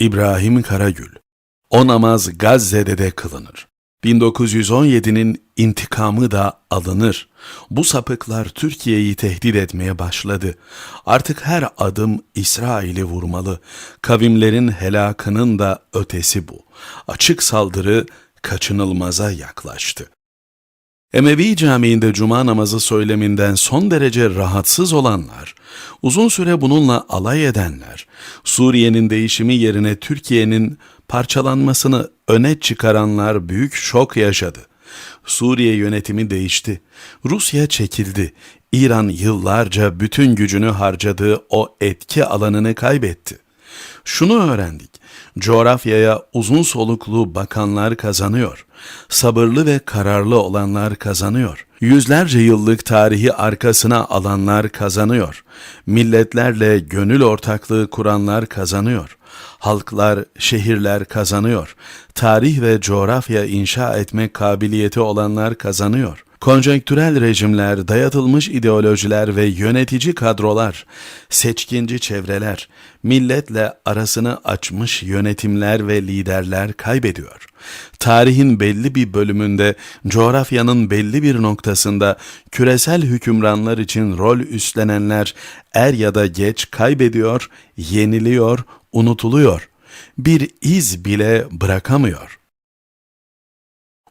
İbrahim Karagül O namaz Gazze'de de kılınır. 1917'nin intikamı da alınır. Bu sapıklar Türkiye'yi tehdit etmeye başladı. Artık her adım İsrail'i vurmalı. Kavimlerin helakının da ötesi bu. Açık saldırı kaçınılmaza yaklaştı. Emevi Camii'nde cuma namazı söyleminden son derece rahatsız olanlar, uzun süre bununla alay edenler, Suriye'nin değişimi yerine Türkiye'nin parçalanmasını öne çıkaranlar büyük şok yaşadı. Suriye yönetimi değişti. Rusya çekildi. İran yıllarca bütün gücünü harcadığı o etki alanını kaybetti. Şunu öğrendik. Coğrafyaya uzun soluklu bakanlar kazanıyor. Sabırlı ve kararlı olanlar kazanıyor. Yüzlerce yıllık tarihi arkasına alanlar kazanıyor. Milletlerle gönül ortaklığı kuranlar kazanıyor. Halklar, şehirler kazanıyor. Tarih ve coğrafya inşa etme kabiliyeti olanlar kazanıyor. Konjonktürel rejimler, dayatılmış ideolojiler ve yönetici kadrolar, seçkinci çevreler, milletle arasını açmış yönetimler ve liderler kaybediyor. Tarihin belli bir bölümünde, coğrafyanın belli bir noktasında küresel hükümranlar için rol üstlenenler er ya da geç kaybediyor, yeniliyor, unutuluyor. Bir iz bile bırakamıyor.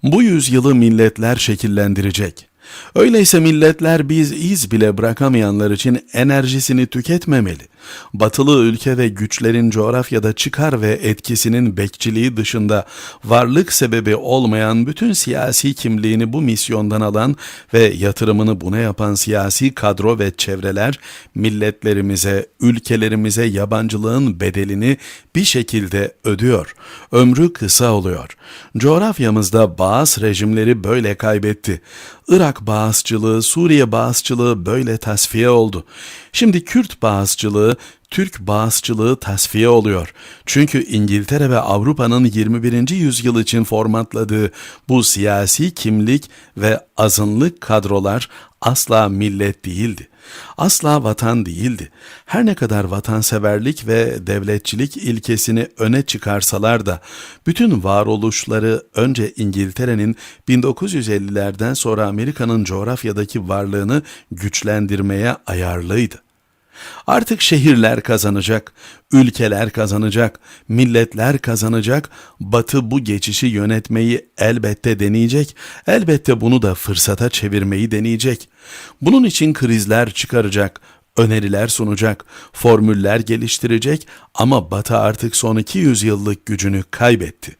Bu yüzyılı milletler şekillendirecek. Öyleyse milletler biz iz bile bırakamayanlar için enerjisini tüketmemeli. Batılı ülke ve güçlerin coğrafyada çıkar ve etkisinin bekçiliği dışında varlık sebebi olmayan bütün siyasi kimliğini bu misyondan alan ve yatırımını buna yapan siyasi kadro ve çevreler milletlerimize, ülkelerimize yabancılığın bedelini bir şekilde ödüyor. Ömrü kısa oluyor. Coğrafyamızda Baas rejimleri böyle kaybetti. Irak Bağızçılığı, Suriye Bağızçılığı böyle tasfiye oldu. Şimdi Kürt Bağızçılığı, Türk Bağızçılığı tasfiye oluyor. Çünkü İngiltere ve Avrupa'nın 21. yüzyıl için formatladığı bu siyasi kimlik ve azınlık kadrolar asla millet değildi. Asla vatan değildi. Her ne kadar vatanseverlik ve devletçilik ilkesini öne çıkarsalar da bütün varoluşları önce İngiltere'nin 1950'lerden sonra Amerika'nın coğrafyadaki varlığını güçlendirmeye ayarlıydı. Artık şehirler kazanacak, ülkeler kazanacak, milletler kazanacak. Batı bu geçişi yönetmeyi elbette deneyecek. Elbette bunu da fırsata çevirmeyi deneyecek. Bunun için krizler çıkaracak, öneriler sunacak, formüller geliştirecek ama Batı artık son 200 yıllık gücünü kaybetti.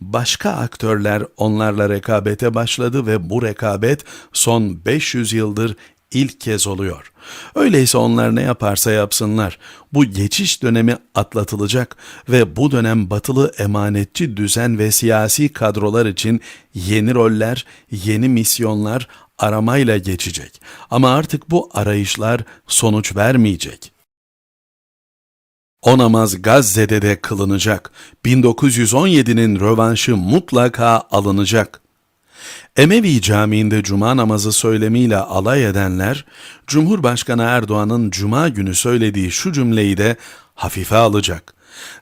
Başka aktörler onlarla rekabete başladı ve bu rekabet son 500 yıldır ilk kez oluyor. Öyleyse onlar ne yaparsa yapsınlar bu geçiş dönemi atlatılacak ve bu dönem batılı emanetçi düzen ve siyasi kadrolar için yeni roller, yeni misyonlar aramayla geçecek. Ama artık bu arayışlar sonuç vermeyecek. O namaz Gazze'de de kılınacak. 1917'nin rövanşı mutlaka alınacak. Emevi Camii'nde cuma namazı söylemiyle alay edenler, Cumhurbaşkanı Erdoğan'ın cuma günü söylediği şu cümleyi de hafife alacak.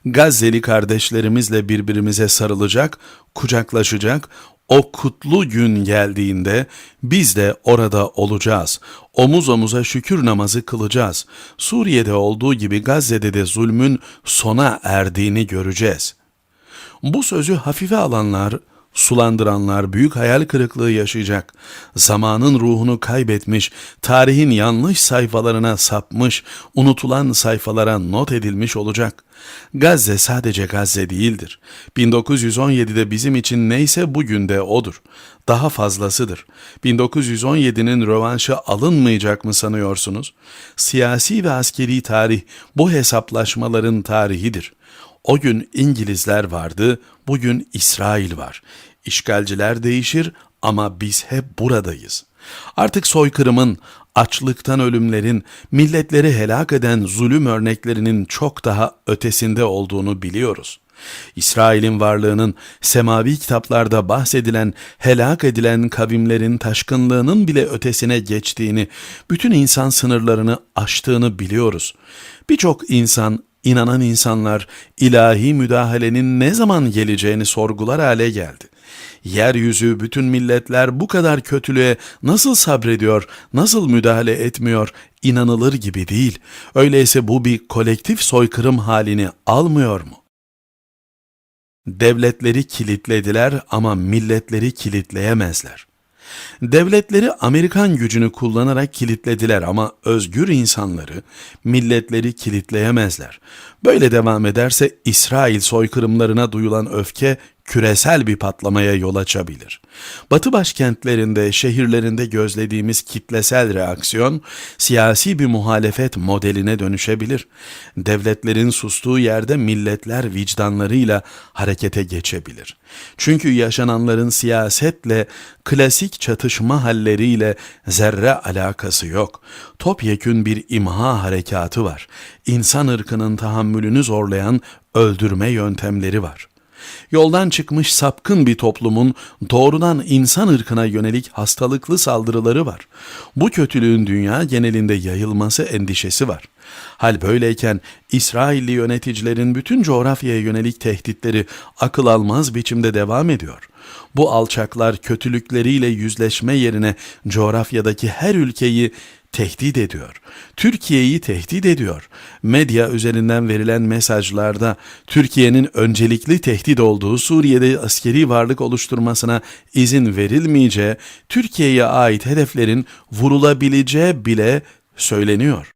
Gazze'li kardeşlerimizle birbirimize sarılacak, kucaklaşacak, o kutlu gün geldiğinde biz de orada olacağız. Omuz omuza şükür namazı kılacağız. Suriye'de olduğu gibi Gazze'de de zulmün sona erdiğini göreceğiz. Bu sözü hafife alanlar sulandıranlar büyük hayal kırıklığı yaşayacak. Zamanın ruhunu kaybetmiş, tarihin yanlış sayfalarına sapmış, unutulan sayfalara not edilmiş olacak. Gazze sadece Gazze değildir. 1917'de bizim için neyse bugün de odur. Daha fazlasıdır. 1917'nin rövanşı alınmayacak mı sanıyorsunuz? Siyasi ve askeri tarih bu hesaplaşmaların tarihidir. O gün İngilizler vardı, bugün İsrail var. İşgalciler değişir ama biz hep buradayız. Artık soykırımın, açlıktan ölümlerin, milletleri helak eden zulüm örneklerinin çok daha ötesinde olduğunu biliyoruz. İsrail'in varlığının semavi kitaplarda bahsedilen helak edilen kavimlerin taşkınlığının bile ötesine geçtiğini, bütün insan sınırlarını aştığını biliyoruz. Birçok insan inanan insanlar ilahi müdahalenin ne zaman geleceğini sorgular hale geldi. Yeryüzü bütün milletler bu kadar kötülüğe nasıl sabrediyor, nasıl müdahale etmiyor inanılır gibi değil. Öyleyse bu bir kolektif soykırım halini almıyor mu? Devletleri kilitlediler ama milletleri kilitleyemezler. Devletleri Amerikan gücünü kullanarak kilitlediler ama özgür insanları, milletleri kilitleyemezler. Böyle devam ederse İsrail soykırımlarına duyulan öfke küresel bir patlamaya yol açabilir. Batı başkentlerinde, şehirlerinde gözlediğimiz kitlesel reaksiyon siyasi bir muhalefet modeline dönüşebilir. Devletlerin sustuğu yerde milletler vicdanlarıyla harekete geçebilir. Çünkü yaşananların siyasetle, klasik çatışma halleriyle zerre alakası yok. Topyekün bir imha harekatı var. İnsan ırkının tahammülünü zorlayan öldürme yöntemleri var. Yoldan çıkmış sapkın bir toplumun doğrudan insan ırkına yönelik hastalıklı saldırıları var. Bu kötülüğün dünya genelinde yayılması endişesi var. Hal böyleyken İsrailli yöneticilerin bütün coğrafyaya yönelik tehditleri akıl almaz biçimde devam ediyor. Bu alçaklar kötülükleriyle yüzleşme yerine coğrafyadaki her ülkeyi tehdit ediyor. Türkiye'yi tehdit ediyor. Medya üzerinden verilen mesajlarda Türkiye'nin öncelikli tehdit olduğu Suriye'de askeri varlık oluşturmasına izin verilmeyeceği, Türkiye'ye ait hedeflerin vurulabileceği bile söyleniyor.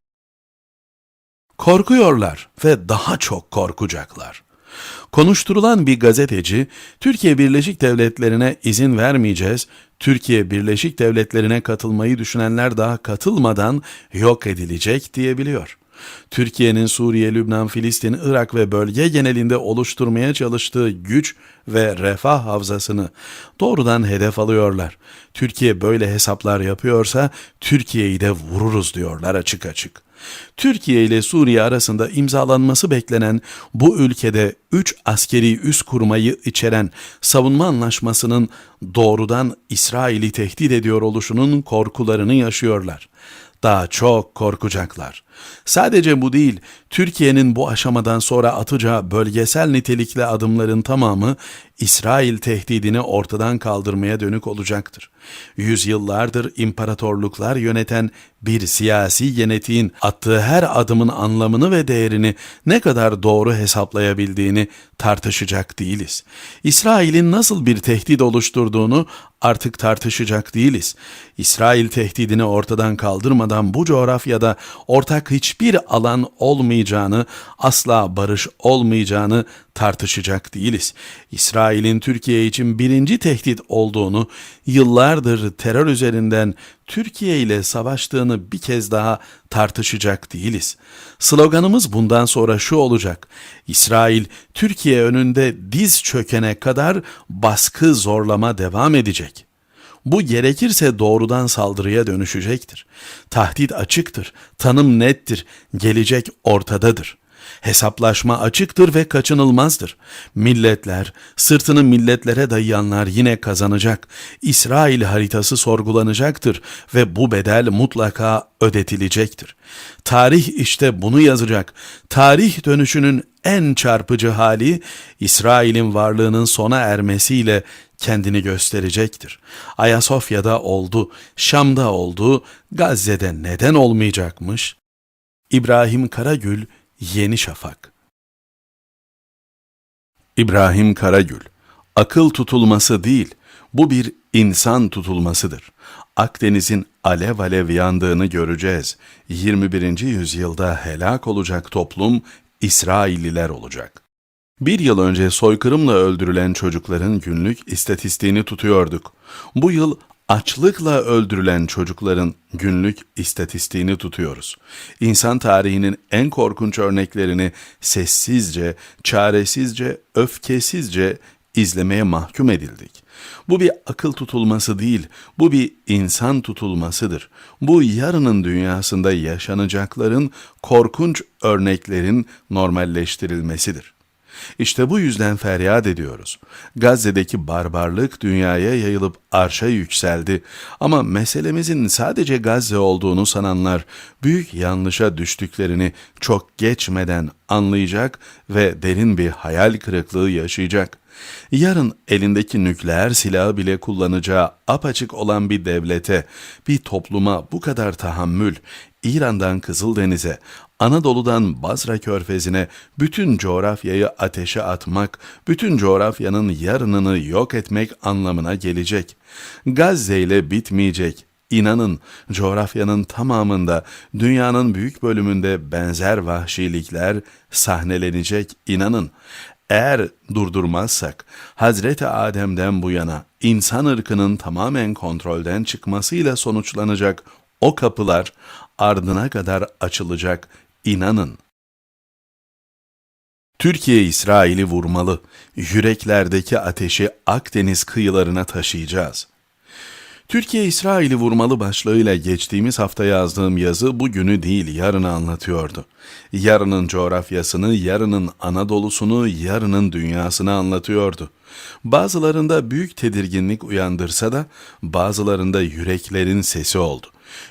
Korkuyorlar ve daha çok korkacaklar. Konuşturulan bir gazeteci, Türkiye Birleşik Devletleri'ne izin vermeyeceğiz, Türkiye Birleşik Devletleri'ne katılmayı düşünenler daha katılmadan yok edilecek diyebiliyor. Türkiye'nin Suriye, Lübnan, Filistin, Irak ve bölge genelinde oluşturmaya çalıştığı güç ve refah havzasını doğrudan hedef alıyorlar. Türkiye böyle hesaplar yapıyorsa Türkiye'yi de vururuz diyorlar açık açık. Türkiye ile Suriye arasında imzalanması beklenen bu ülkede 3 askeri üs kurmayı içeren savunma anlaşmasının doğrudan İsrail'i tehdit ediyor oluşunun korkularını yaşıyorlar daha çok korkacaklar. Sadece bu değil, Türkiye'nin bu aşamadan sonra atacağı bölgesel nitelikli adımların tamamı İsrail tehdidini ortadan kaldırmaya dönük olacaktır. Yüzyıllardır imparatorluklar yöneten bir siyasi genetiğin attığı her adımın anlamını ve değerini ne kadar doğru hesaplayabildiğini tartışacak değiliz. İsrail'in nasıl bir tehdit oluşturduğunu artık tartışacak değiliz. İsrail tehdidini ortadan kaldırmadan bu coğrafyada ortak hiçbir alan olmayacağını, asla barış olmayacağını tartışacak değiliz. İsrail'in Türkiye için birinci tehdit olduğunu, yıllardır terör üzerinden Türkiye ile savaştığını bir kez daha tartışacak değiliz. Sloganımız bundan sonra şu olacak. İsrail Türkiye önünde diz çökene kadar baskı zorlama devam edecek. Bu gerekirse doğrudan saldırıya dönüşecektir. Tahdit açıktır, tanım nettir, gelecek ortadadır.'' Hesaplaşma açıktır ve kaçınılmazdır. Milletler, sırtını milletlere dayayanlar yine kazanacak. İsrail haritası sorgulanacaktır ve bu bedel mutlaka ödetilecektir. Tarih işte bunu yazacak. Tarih dönüşünün en çarpıcı hali İsrail'in varlığının sona ermesiyle kendini gösterecektir. Ayasofya'da oldu, Şam'da oldu, Gazze'de neden olmayacakmış? İbrahim Karagül Yeni Şafak İbrahim Karagül Akıl tutulması değil, bu bir insan tutulmasıdır. Akdeniz'in alev alev yandığını göreceğiz. 21. yüzyılda helak olacak toplum İsrailliler olacak. Bir yıl önce soykırımla öldürülen çocukların günlük istatistiğini tutuyorduk. Bu yıl açlıkla öldürülen çocukların günlük istatistiğini tutuyoruz. İnsan tarihinin en korkunç örneklerini sessizce, çaresizce, öfkesizce izlemeye mahkum edildik. Bu bir akıl tutulması değil, bu bir insan tutulmasıdır. Bu yarının dünyasında yaşanacakların korkunç örneklerin normalleştirilmesidir. İşte bu yüzden feryat ediyoruz. Gazze'deki barbarlık dünyaya yayılıp arşa yükseldi. Ama meselemizin sadece Gazze olduğunu sananlar büyük yanlışa düştüklerini çok geçmeden anlayacak ve derin bir hayal kırıklığı yaşayacak. Yarın elindeki nükleer silahı bile kullanacağı apaçık olan bir devlete, bir topluma bu kadar tahammül, İran'dan Kızıldeniz'e, Anadolu'dan Basra Körfezi'ne bütün coğrafyayı ateşe atmak, bütün coğrafyanın yarınını yok etmek anlamına gelecek. Gazze ile bitmeyecek. İnanın coğrafyanın tamamında, dünyanın büyük bölümünde benzer vahşilikler sahnelenecek. İnanın. Eğer durdurmazsak Hazreti Adem'den bu yana insan ırkının tamamen kontrolden çıkmasıyla sonuçlanacak o kapılar ardına kadar açılacak inanın. Türkiye İsrail'i vurmalı. Yüreklerdeki ateşi Akdeniz kıyılarına taşıyacağız. Türkiye İsrail'i vurmalı başlığıyla geçtiğimiz hafta yazdığım yazı bugünü değil yarını anlatıyordu. Yarının coğrafyasını, yarının Anadolu'sunu, yarının dünyasını anlatıyordu. Bazılarında büyük tedirginlik uyandırsa da bazılarında yüreklerin sesi oldu.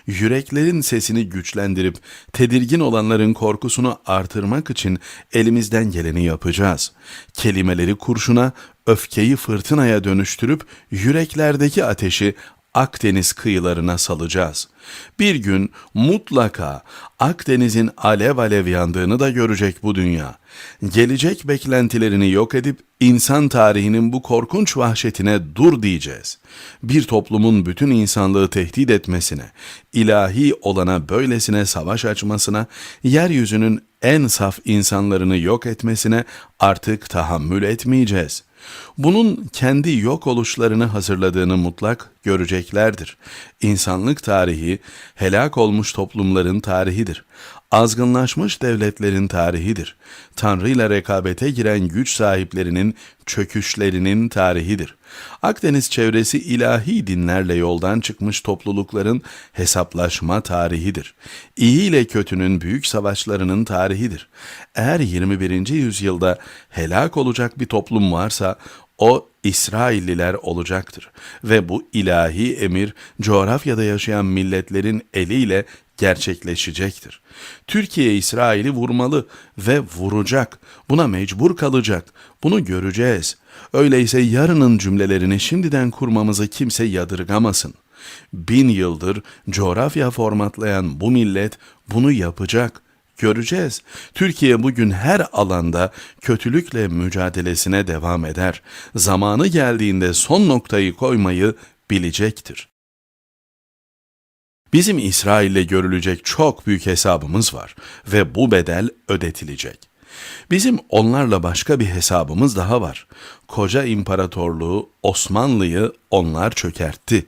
Yüreklerin sesini güçlendirip tedirgin olanların korkusunu artırmak için elimizden geleni yapacağız. Kelimeleri kurşuna, öfkeyi fırtınaya dönüştürüp yüreklerdeki ateşi Akdeniz kıyılarına salacağız. Bir gün mutlaka Akdeniz'in alev alev yandığını da görecek bu dünya. Gelecek beklentilerini yok edip insan tarihinin bu korkunç vahşetine dur diyeceğiz. Bir toplumun bütün insanlığı tehdit etmesine, ilahi olana böylesine savaş açmasına, yeryüzünün en saf insanlarını yok etmesine artık tahammül etmeyeceğiz.'' Bunun kendi yok oluşlarını hazırladığını mutlak göreceklerdir. İnsanlık tarihi helak olmuş toplumların tarihidir. Azgınlaşmış devletlerin tarihidir. Tanrı ile rekabete giren güç sahiplerinin çöküşlerinin tarihidir. Akdeniz çevresi ilahi dinlerle yoldan çıkmış toplulukların hesaplaşma tarihidir. İyi ile kötünün büyük savaşlarının tarihidir. Eğer 21. yüzyılda helak olacak bir toplum varsa o İsrailliler olacaktır ve bu ilahi emir coğrafyada yaşayan milletlerin eliyle gerçekleşecektir. Türkiye İsrail'i vurmalı ve vuracak. Buna mecbur kalacak. Bunu göreceğiz. Öyleyse yarının cümlelerini şimdiden kurmamızı kimse yadırgamasın. Bin yıldır coğrafya formatlayan bu millet bunu yapacak. Göreceğiz. Türkiye bugün her alanda kötülükle mücadelesine devam eder. Zamanı geldiğinde son noktayı koymayı bilecektir. Bizim İsrail'le görülecek çok büyük hesabımız var ve bu bedel ödetilecek. Bizim onlarla başka bir hesabımız daha var. Koca imparatorluğu Osmanlı'yı onlar çökertti.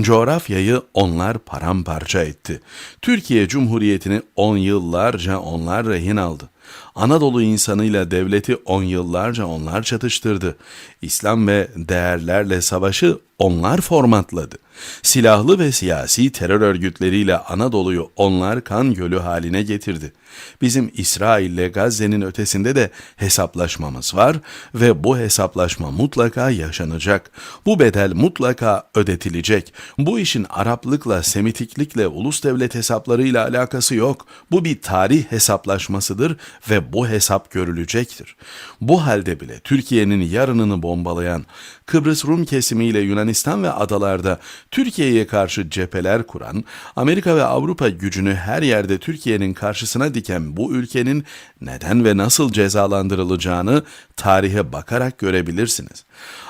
Coğrafyayı onlar paramparça etti. Türkiye Cumhuriyeti'ni on yıllarca onlar rehin aldı. Anadolu insanıyla devleti on yıllarca onlar çatıştırdı. İslam ve değerlerle savaşı onlar formatladı. Silahlı ve siyasi terör örgütleriyle Anadolu'yu onlar kan gölü haline getirdi. Bizim İsrail'le Gazze'nin ötesinde de hesaplaşmamız var ve bu hesaplaşma mutlaka yaşanacak. Bu bedel mutlaka ödetilecek. Bu işin Araplıkla, Semitiklikle, ulus devlet hesaplarıyla alakası yok. Bu bir tarih hesaplaşmasıdır ve bu hesap görülecektir. Bu halde bile Türkiye'nin yarınını bombalayan Kıbrıs Rum kesimiyle Yunanistan ve adalarda Türkiye'ye karşı cepheler kuran, Amerika ve Avrupa gücünü her yerde Türkiye'nin karşısına diken bu ülkenin neden ve nasıl cezalandırılacağını tarihe bakarak görebilirsiniz.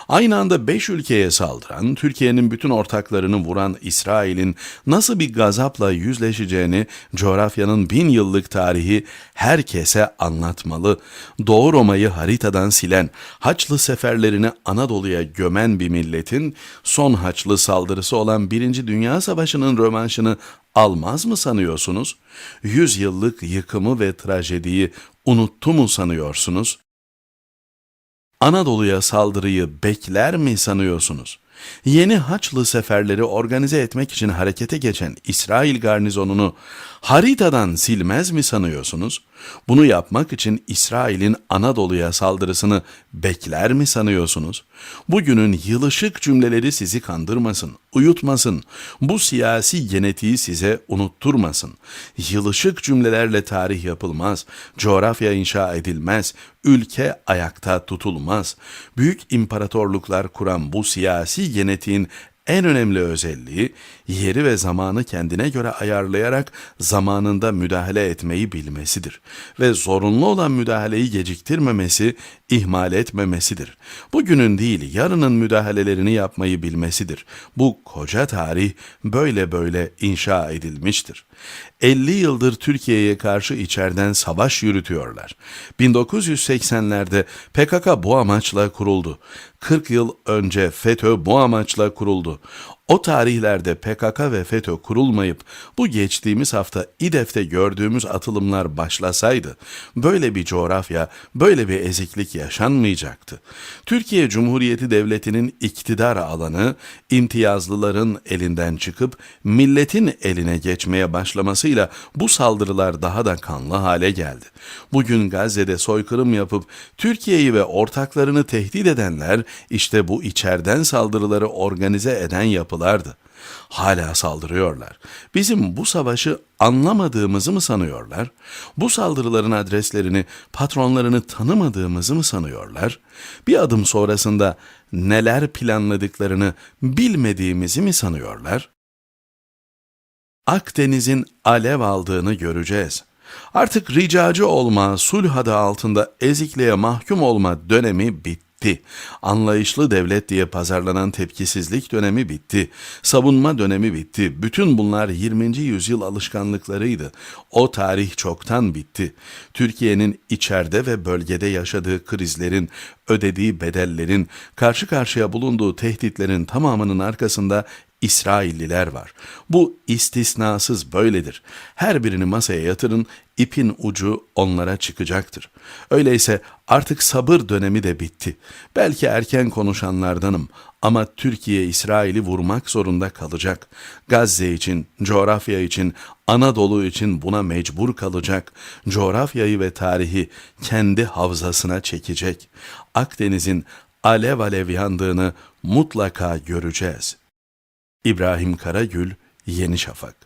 Aynı anda beş ülkeye saldıran, Türkiye'nin bütün ortaklarını vuran İsrail'in nasıl bir gazapla yüzleşeceğini coğrafyanın bin yıllık tarihi herkese anlatmalı. Doğu Roma'yı haritadan silen, Haçlı seferlerini Anadolu'ya gömen bir milletin son Haçlı saldırısı olan Birinci Dünya Savaşı'nın rövanşını almaz mı sanıyorsunuz? Yüz yıllık yıkımı ve trajediyi unuttu mu sanıyorsunuz? Anadolu'ya saldırıyı bekler mi sanıyorsunuz? Yeni Haçlı seferleri organize etmek için harekete geçen İsrail garnizonunu haritadan silmez mi sanıyorsunuz? Bunu yapmak için İsrail'in Anadolu'ya saldırısını bekler mi sanıyorsunuz? Bugünün yılışık cümleleri sizi kandırmasın, uyutmasın. Bu siyasi genetiği size unutturmasın. Yılışık cümlelerle tarih yapılmaz, coğrafya inşa edilmez, ülke ayakta tutulmaz. Büyük imparatorluklar kuran bu siyasi genetiğin en önemli özelliği yeri ve zamanı kendine göre ayarlayarak zamanında müdahale etmeyi bilmesidir ve zorunlu olan müdahaleyi geciktirmemesi, ihmal etmemesidir. Bugünün değil, yarının müdahalelerini yapmayı bilmesidir. Bu koca tarih böyle böyle inşa edilmiştir. 50 yıldır Türkiye'ye karşı içeriden savaş yürütüyorlar. 1980'lerde PKK bu amaçla kuruldu. 40 yıl önce FETÖ bu amaçla kuruldu. O tarihlerde PKK ve FETÖ kurulmayıp bu geçtiğimiz hafta İDEF'te gördüğümüz atılımlar başlasaydı böyle bir coğrafya, böyle bir eziklik yaşanmayacaktı. Türkiye Cumhuriyeti Devleti'nin iktidar alanı imtiyazlıların elinden çıkıp milletin eline geçmeye başlamasıyla bu saldırılar daha da kanlı hale geldi. Bugün Gazze'de soykırım yapıp Türkiye'yi ve ortaklarını tehdit edenler işte bu içeriden saldırıları organize eden yapılardı. Hala saldırıyorlar. Bizim bu savaşı anlamadığımızı mı sanıyorlar? Bu saldırıların adreslerini, patronlarını tanımadığımızı mı sanıyorlar? Bir adım sonrasında neler planladıklarını bilmediğimizi mi sanıyorlar? Akdeniz'in alev aldığını göreceğiz. Artık ricacı olma, sulh adı altında ezikliğe mahkum olma dönemi bitti. Anlayışlı devlet diye pazarlanan tepkisizlik dönemi bitti. Savunma dönemi bitti. Bütün bunlar 20. yüzyıl alışkanlıklarıydı. O tarih çoktan bitti. Türkiye'nin içeride ve bölgede yaşadığı krizlerin, ödediği bedellerin, karşı karşıya bulunduğu tehditlerin tamamının arkasında İsrailliler var. Bu istisnasız böyledir. Her birini masaya yatırın, ipin ucu onlara çıkacaktır. Öyleyse artık sabır dönemi de bitti. Belki erken konuşanlardanım ama Türkiye İsrail'i vurmak zorunda kalacak. Gazze için, coğrafya için, Anadolu için buna mecbur kalacak. Coğrafyayı ve tarihi kendi havzasına çekecek. Akdeniz'in alev alev yandığını mutlaka göreceğiz.'' İbrahim Karagül, Yeni Şafak